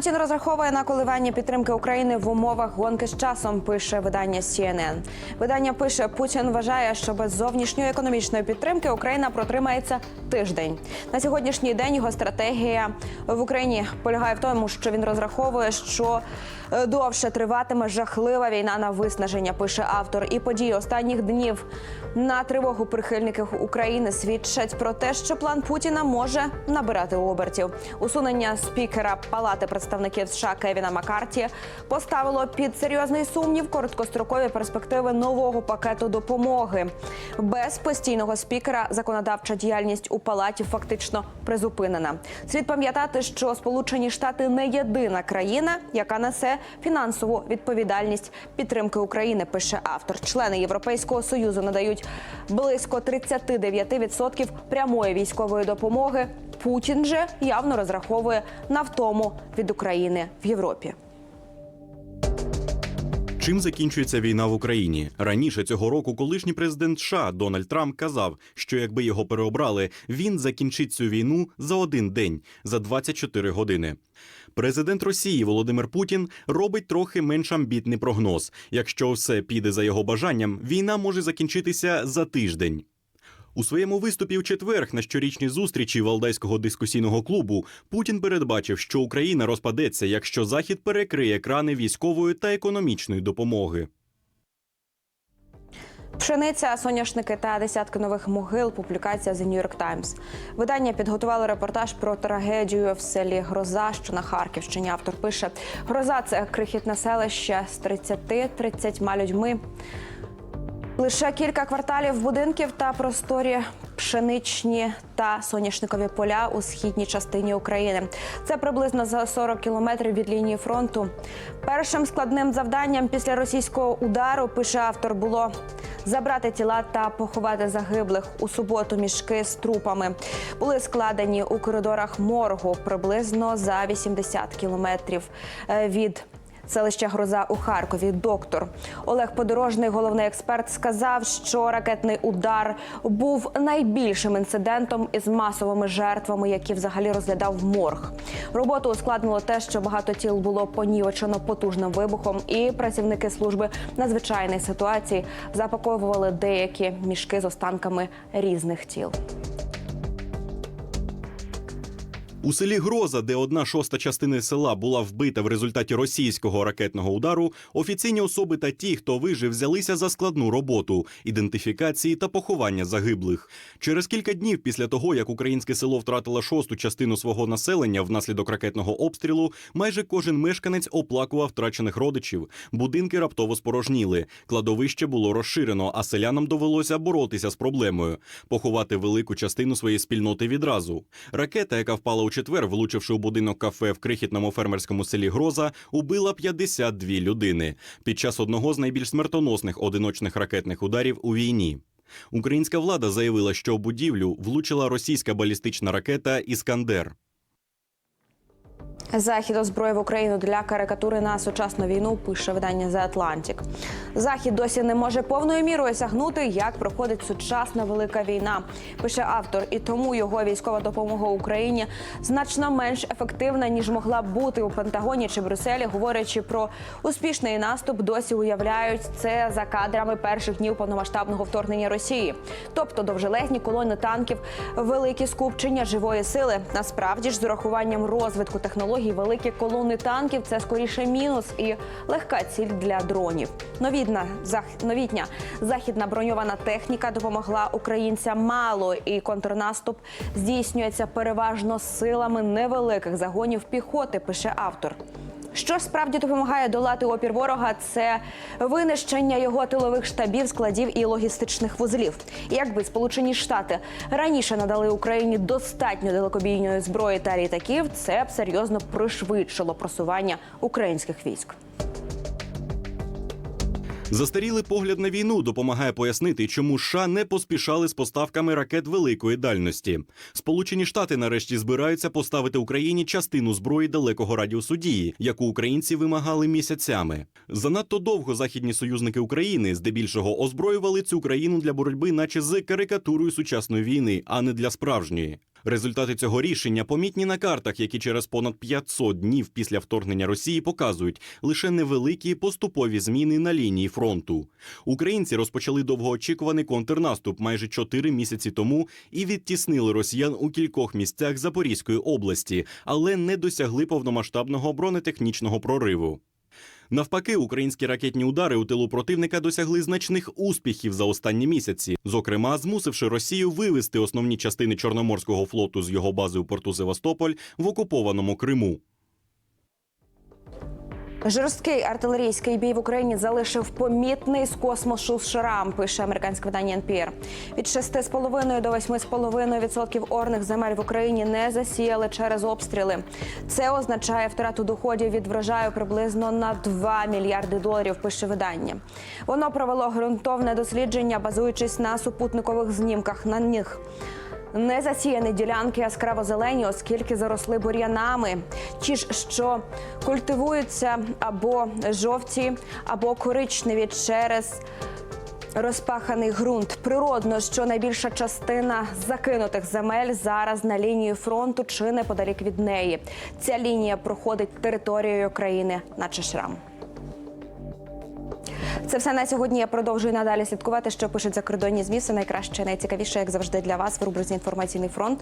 Путін розраховує на коливання підтримки України в умовах гонки з часом. Пише видання CNN. Видання пише: Путін вважає, що без зовнішньої економічної підтримки Україна протримається тиждень. На сьогоднішній день його стратегія в Україні полягає в тому, що він розраховує, що е, довше триватиме жахлива війна на виснаження. Пише автор. І події останніх днів на тривогу прихильників України свідчать про те, що план Путіна може набирати обертів. Усунення спікера Палати представників США Кевіна Маккарті поставило під серйозний сумнів короткострокові перспективи нового пакету допомоги. Без постійного спікера законодавча діяльність у палаті фактично призупинена. Слід пам'ятати, що Сполучені Штати не єдина країна, яка несе фінансову відповідальність підтримки України. Пише автор. Члени Європейського союзу надають близько 39% прямої військової допомоги. Путін же явно розраховує на втому від України в Європі. Чим закінчується війна в Україні? Раніше цього року колишній президент США Дональд Трамп казав, що якби його переобрали, він закінчить цю війну за один день, за 24 години. Президент Росії Володимир Путін робить трохи менш амбітний прогноз. Якщо все піде за його бажанням, війна може закінчитися за тиждень. У своєму виступі в четверг на щорічній зустрічі Валдайського дискусійного клубу Путін передбачив, що Україна розпадеться, якщо Захід перекриє крани військової та економічної допомоги. Пшениця, соняшники та десятки нових могил. Публікація The New York Times. Видання підготувало репортаж про трагедію в селі Гроза, що на Харківщині. Автор пише: Гроза це крихітне селище з 30-30 людьми. Лише кілька кварталів будинків та просторі пшеничні та соняшникові поля у східній частині України. Це приблизно за 40 кілометрів від лінії фронту. Першим складним завданням після російського удару пише автор було забрати тіла та поховати загиблих у суботу. Мішки з трупами були складені у коридорах моргу приблизно за 80 кілометрів е, від. Селище Гроза у Харкові. Доктор Олег Подорожний, головний експерт, сказав, що ракетний удар був найбільшим інцидентом із масовими жертвами, які взагалі розглядав морг. Роботу ускладнило те, що багато тіл було понівечено потужним вибухом, і працівники служби надзвичайної ситуації запаковували деякі мішки з останками різних тіл. У селі Гроза, де одна шоста частини села була вбита в результаті російського ракетного удару, офіційні особи та ті, хто вижив, взялися за складну роботу ідентифікації та поховання загиблих. Через кілька днів після того, як українське село втратило шосту частину свого населення внаслідок ракетного обстрілу, майже кожен мешканець оплакував втрачених родичів. Будинки раптово спорожніли. Кладовище було розширено, а селянам довелося боротися з проблемою поховати велику частину своєї спільноти відразу. Ракета, яка впала у четвер, влучивши у будинок кафе в крихітному фермерському селі Гроза, убила 52 людини під час одного з найбільш смертоносних одиночних ракетних ударів у війні. Українська влада заявила, що будівлю влучила російська балістична ракета Іскандер. Захід озброїв Україну для карикатури на сучасну війну. Пише видання The Atlantic. Захід досі не може повною мірою сягнути, як проходить сучасна велика війна. Пише автор, і тому його військова допомога Україні значно менш ефективна ніж могла б бути у Пентагоні чи Брюсселі, говорячи про успішний наступ. Досі уявляють це за кадрами перших днів повномасштабного вторгнення Росії, тобто довжелезні колони танків, великі скупчення живої сили. Насправді ж з урахуванням розвитку технологій великі колони танків це скоріше мінус і легка ціль для дронів. Новітна зах... новітня західна броньована техніка допомогла українцям мало, і контрнаступ здійснюється переважно силами невеликих загонів піхоти. Пише автор. Що справді допомагає долати опір ворога, це винищення його тилових штабів, складів і логістичних вузлів. Якби Сполучені Штати раніше надали Україні достатньо далекобійної зброї та літаків, це б серйозно пришвидшило просування українських військ. Застарілий погляд на війну допомагає пояснити, чому США не поспішали з поставками ракет великої дальності. Сполучені Штати нарешті збираються поставити Україні частину зброї далекого радіусу дії, яку українці вимагали місяцями. Занадто довго західні союзники України здебільшого озброювали цю країну для боротьби, наче з карикатурою сучасної війни, а не для справжньої. Результати цього рішення помітні на картах, які через понад 500 днів після вторгнення Росії показують лише невеликі поступові зміни на лінії фронту. Українці розпочали довгоочікуваний контрнаступ майже 4 місяці тому і відтіснили росіян у кількох місцях Запорізької області, але не досягли повномасштабного бронетехнічного прориву. Навпаки, українські ракетні удари у тилу противника досягли значних успіхів за останні місяці, зокрема, змусивши Росію вивести основні частини Чорноморського флоту з його бази у порту Севастополь в окупованому Криму. Жорсткий артилерійський бій в Україні залишив помітний з космосу шрам, пише американське видання NPR. Від 6,5 до 8,5% відсотків орних земель в Україні не засіяли через обстріли. Це означає втрату доходів від врожаю приблизно на 2 мільярди доларів. Пише видання. Воно провело ґрунтовне дослідження, базуючись на супутникових знімках на них. Не засіяні ділянки яскраво зелені, оскільки заросли бур'янами. Ті ж, що культивуються або жовті, або коричневі через розпаханий ґрунт. Природно, що найбільша частина закинутих земель зараз на лінії фронту чи неподалік від неї. Ця лінія проходить територією країни, наче шрам. Це все на сьогодні. Я продовжую надалі слідкувати, що пишуть закордонні змі. Все найкраще, найцікавіше, як завжди, для вас в рубриці інформаційний фронт.